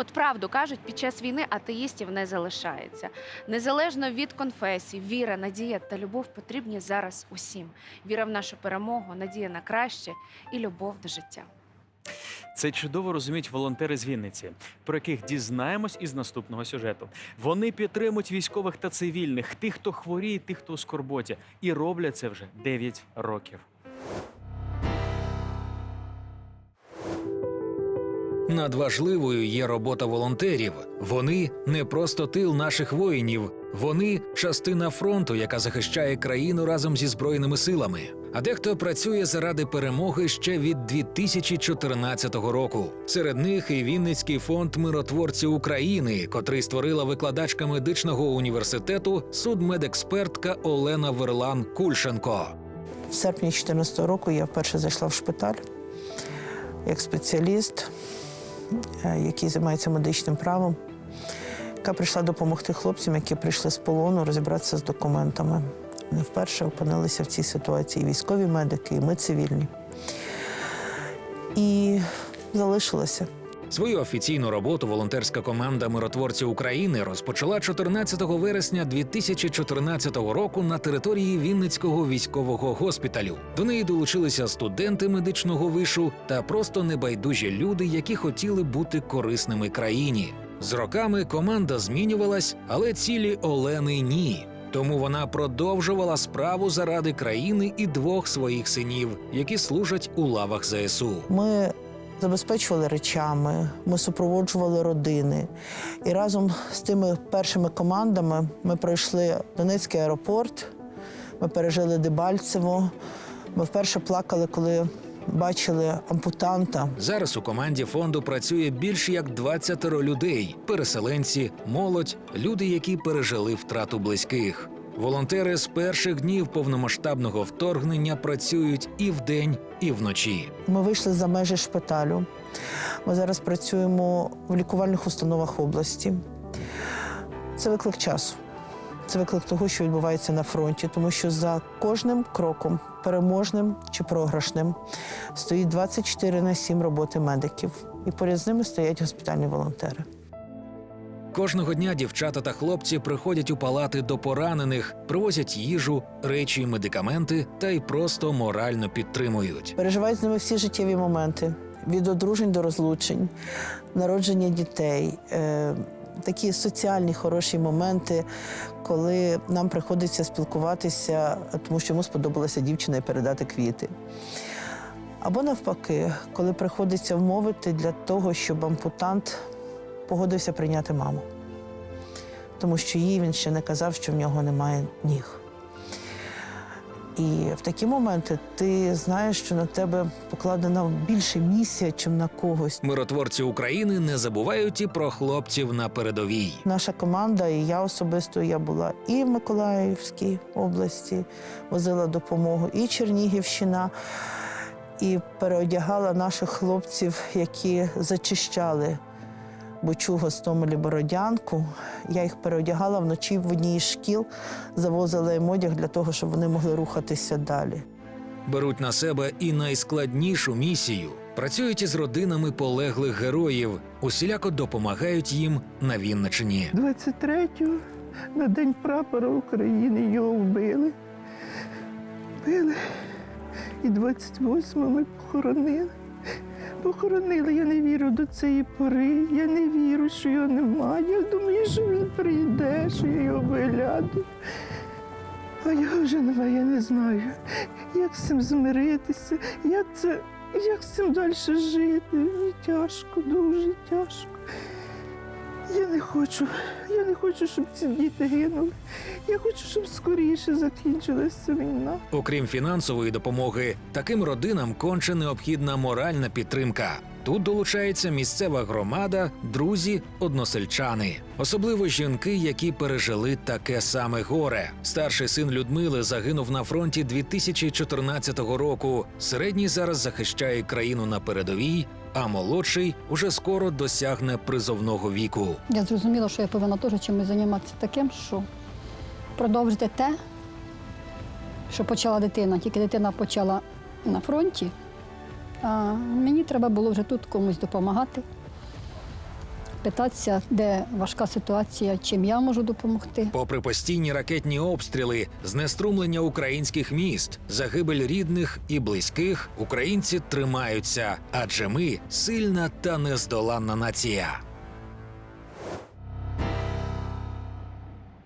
От правду кажуть, під час війни атеїстів не залишається. Незалежно від конфесій, віра, надія та любов потрібні зараз усім. Віра в нашу перемогу, надія на краще і любов до життя. Це чудово розуміють волонтери з Вінниці, про яких дізнаємось із наступного сюжету. Вони підтримують військових та цивільних, тих, хто хворіє, тих, хто у скорботі, і роблять це вже 9 років. Надважливою є робота волонтерів. Вони не просто тил наших воїнів, вони частина фронту, яка захищає країну разом зі збройними силами. А дехто працює заради перемоги ще від 2014 року. Серед них і Вінницький фонд миротворці України, котрий створила викладачка медичного університету судмедекспертка Олена Верлан Кульшенко. В серпні 2014 року я вперше зайшла в шпиталь як спеціаліст, який займається медичним правом, яка прийшла допомогти хлопцям, які прийшли з полону, розібратися з документами. Вони вперше опинилися в цій ситуації військові медики, і ми цивільні. І залишилася. Свою офіційну роботу волонтерська команда миротворці України розпочала 14 вересня 2014 року на території Вінницького військового госпіталю. До неї долучилися студенти медичного вишу та просто небайдужі люди, які хотіли бути корисними країні. З роками команда змінювалась, але цілі Олени ні. Тому вона продовжувала справу заради країни і двох своїх синів, які служать у лавах ЗСУ. Ми забезпечували речами, ми супроводжували родини. І разом з тими першими командами ми пройшли Донецький аеропорт, ми пережили Дебальцево. Ми вперше плакали, коли бачили ампутанта. Зараз у команді фонду працює більш як 20 людей: переселенці, молодь, люди, які пережили втрату близьких. Волонтери з перших днів повномасштабного вторгнення працюють і вдень, і вночі. Ми вийшли за межі шпиталю. Ми зараз працюємо в лікувальних установах області. Це виклик часу. Це виклик того, що відбувається на фронті, тому що за кожним кроком, переможним чи програшним, стоїть 24 на 7 роботи медиків. І поряд з ними стоять госпітальні волонтери. Кожного дня дівчата та хлопці приходять у палати до поранених, привозять їжу, речі, медикаменти та й просто морально підтримують. Переживають з ними всі життєві моменти від одружень до розлучень, народження дітей. Е, Такі соціальні хороші моменти, коли нам приходиться спілкуватися, тому що йому сподобалася дівчина і передати квіти. Або навпаки, коли приходиться вмовити для того, щоб ампутант погодився прийняти маму, тому що їй він ще не казав, що в нього немає ніг. І в такі моменти ти знаєш, що на тебе покладена більше місія, чим на когось. Миротворці України не забувають і про хлопців на передовій. Наша команда, і я особисто я була і в Миколаївській області, возила допомогу, і Чернігівщина, і переодягала наших хлопців, які зачищали Бучу, Гостомелі, Бородянку. Я їх переодягала вночі в одній із шкіл, завозила їм одяг для того, щоб вони могли рухатися далі. Беруть на себе і найскладнішу місію. Працюють із родинами полеглих героїв, усіляко допомагають їм на Вінничині. 23-го, на День прапора України, його вбили. Вбили. І 28-го ми похоронили. Похоронили, я не вірю до цієї пори. Я не вірю, що його немає. Я думаю, що він прийде, що я його вигляду. А його вже немає, я не знаю, як з цим змиритися, як це, як з цим далі жити. Тяжко, дуже тяжко. Я не хочу, я не хочу, щоб ці діти гинули. Я хочу, щоб скоріше закінчилася війна. Окрім фінансової допомоги, таким родинам конче необхідна моральна підтримка. Тут долучається місцева громада, друзі, односельчани, особливо жінки, які пережили таке саме горе. Старший син Людмили загинув на фронті 2014 року. Середній зараз захищає країну на передовій, а молодший уже скоро досягне призовного віку. Я зрозуміла, що я повинна теж чимось займатися таким, що продовжити те, що почала дитина. Тільки дитина почала на фронті, а мені треба було вже тут комусь допомагати. Питатися, де важка ситуація, чим я можу допомогти. Попри постійні ракетні обстріли, знеструмлення українських міст, загибель рідних і близьких, українці тримаються, адже ми сильна та нездоланна нація.